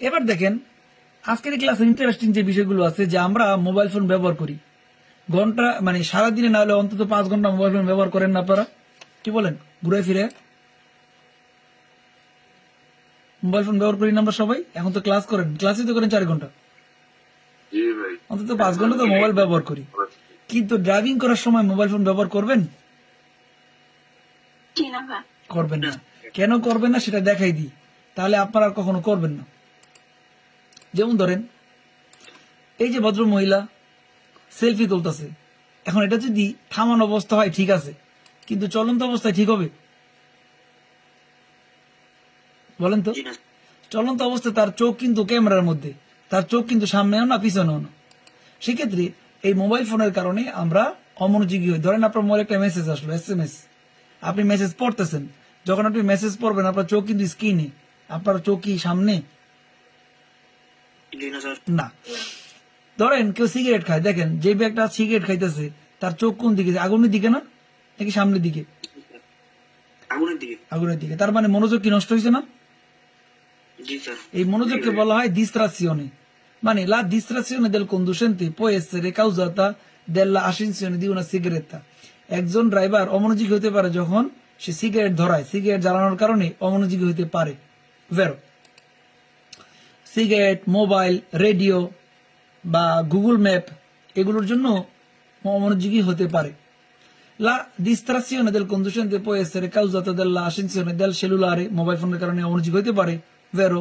এবার দেখেন আজকের ক্লাসে ইন্টারেস্টিং যে বিষয়গুলো আছে যে আমরা মোবাইল ফোন ব্যবহার করি ঘণ্টা মানে সারাদিনে না হলে অন্তত পাঁচ ঘণ্টা মোবাইল ফোন ব্যবহার করেন না আপনারা? কি বলেন? ঘুরে ফিরে? মোবাইল ফোন ব্যবহার করি না আমরা সবাই? এখন তো ক্লাস করেন। ক্লাসই তো করেন চার ঘণ্টা। অন্তত পাঁচ ঘণ্টা তো মোবাইল ব্যবহার করি। কিন্তু ড্রাইভিং করার সময় মোবাইল ফোন ব্যবহার করবেন? করবেন না। কেন করবেন না সেটা দেখাই দিই। তাহলে আপনারা আর কখনো করবেন না। যেমন ধরেন এই যে ভদ্র মহিলা সেলফি তুলতেছে এখন এটা যদি থামানো অবস্থা হয় ঠিক আছে কিন্তু চলন্ত অবস্থায় ঠিক হবে? বলেন তো চলন্ত অবস্থায় তার চোখ কিন্তু ক্যামেরার মধ্যে তার চোখ কিন্তু সামনেও না পিছনেও না। সেক্ষেত্রে এই মোবাইল ফোনের কারণে আমরা অমনোযোগী হই। ধরেন আপনার মোবাইল একটা মেসেজ আসলো এস এম এস আপনি মেসেজ পড়তেছেন যখন আপনি মেসেজ পড়বেন আপনার চোখ কিন্তু স্ক্রিনে আপনার চোখ কি সামনে? না। ধরেন কেউ সিগারেট খায় দেখেন যে একটা সিগারেট খাইতেছে তার চোখ কোন দিকে আগুনের দিকে না? নাকি সামনের দিকে? আগুনের দিকে। আগুনের দিকে। তার মানে মনোযোগ কি নষ্ট হয়েছে না? এই মনোযোগকে বলা হয় distrazione মানে essere causata dalla accensione di una sigaretta একজন ড্রাইভার অমনোযোগী হতে পারে যখন সে সিগারেট ধরায়। সিগারেট জ্বালানোর কারণে অমনোযোগী হতে পারে। ভেরো। সিগারেট, মোবাইল, রেডিও বা গুগল ম্যাপ এগুলোর জন্য অমনোযোগী হতে পারে। লা ডিস্ট্রাসিওনে দেল কন্ডুশন দে পয়েস রে কাউজাতে দেল লা আসেনসিওনে দেল সেলুলারে মোবাইল ফোনের কারণে অমনোযোগী হতে পারে। ভেরো,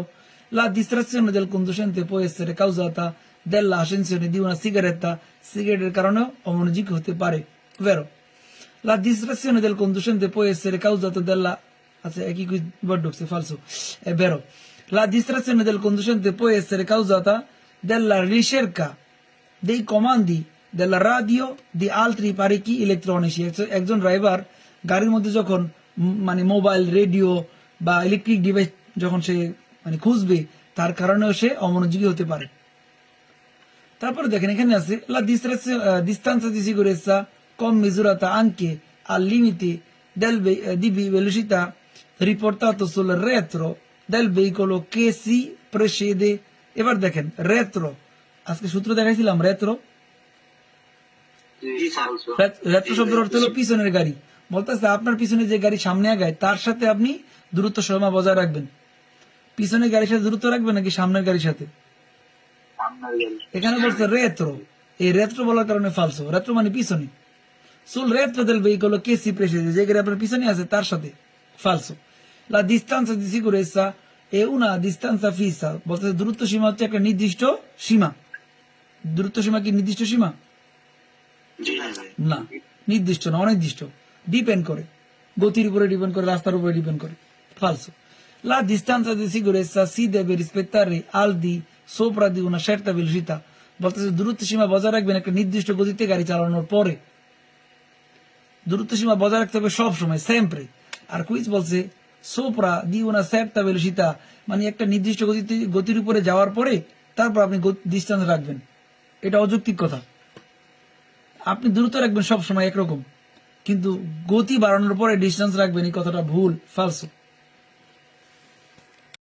লা ডিস্ট্রাসিওনে দেল কন্ডুশন দে পয়েস রে কাউজাতা দেল লা আসেনসিওনে দি উনা সিগারেটা সিগারেটের কারণে অমনোযোগী হতে পারে। ভেরো, লা ডিস্ট্রাসিওনে দেল কন্ডুশন দে পয়েস রে কাউজাতা দেল লা আচ্ছা একই ঢুকছে ফালসু ভেরো La distrazione del conducente può essere causata dalla ricerca dei comandi della radio di altri parecchi elettronici একজন- একজন ড্রাইভার গাড়ির মধ্যে উম, মানে মোবাইল রেডিও বা ইলেকট্রিক ডিভাইস যখন সে মানে খুঁজবে তার কারণেও সে অমনোযোগী হতে পারে তারপরে দেখেন এখানে আছে la eh, distanza di sicurezza con misurata anche al limite del eh, di velocità riportato sul retro del veicolo che si precede. এবার দেখেন রেত্রো আজকে সূত্র দেখাইছিলাম রেত্রো রেত্রো শব্দের অর্থ হলো পিছনের গাড়ি বলতেছে আপনার পিছনে যে গাড়ি সামনে আগায় তার সাথে আপনি দূরত্ব সীমা বজায় রাখবেন পিছনের গাড়ির সাথে দূরত্ব রাখবেন নাকি সামনের গাড়ির সাথে এখানে বলছে রেত্রো এই রেত্রো বলার কারণে ফালসো রেত্রো মানে পিছনে সুল রেত্রো del veicolo che si precede যে গাড়ি আপনার পিছনে আছে তার সাথে ফালসো la distanza di sicurezza è una distanza fissa. বলতে দূরত্ব সীমা হচ্ছে একটা নির্দিষ্ট সীমা দূরত্ব সীমা কি নির্দিষ্ট সীমা না নির্দিষ্ট না অনির্দিষ্ট ডিপেন্ড করে গতির উপরে ডিপেন্ড করে রাস্তার উপরে ডিপেন্ড করে ফালসো La distanza di sicurezza si deve rispettare al di sopra di una certa velocità. বলতেছে দূরত্ব সীমা বজায় রাখবেন একটা নির্দিষ্ট গতিতে গাড়ি চালানোর পরে দূরত্ব সীমা বজায় রাখতে হবে সব সময় সেম্প্রে আর কুইজ বলছে সোপরা দি una certa velocità মানে একটা নির্দিষ্ট গতিতে, গতির উপরে যাওয়ার পরে তারপর আপনি ডিস্টেন্স রাখবেন। এটা অযৌক্তিক কথা। আপনি দ্রুত রাখবেন সব সময় একরকম। কিন্তু গতি বাড়ানোর পরে ডিস্টেন্স রাখবেন, এই কথাটা ভুল ফালসো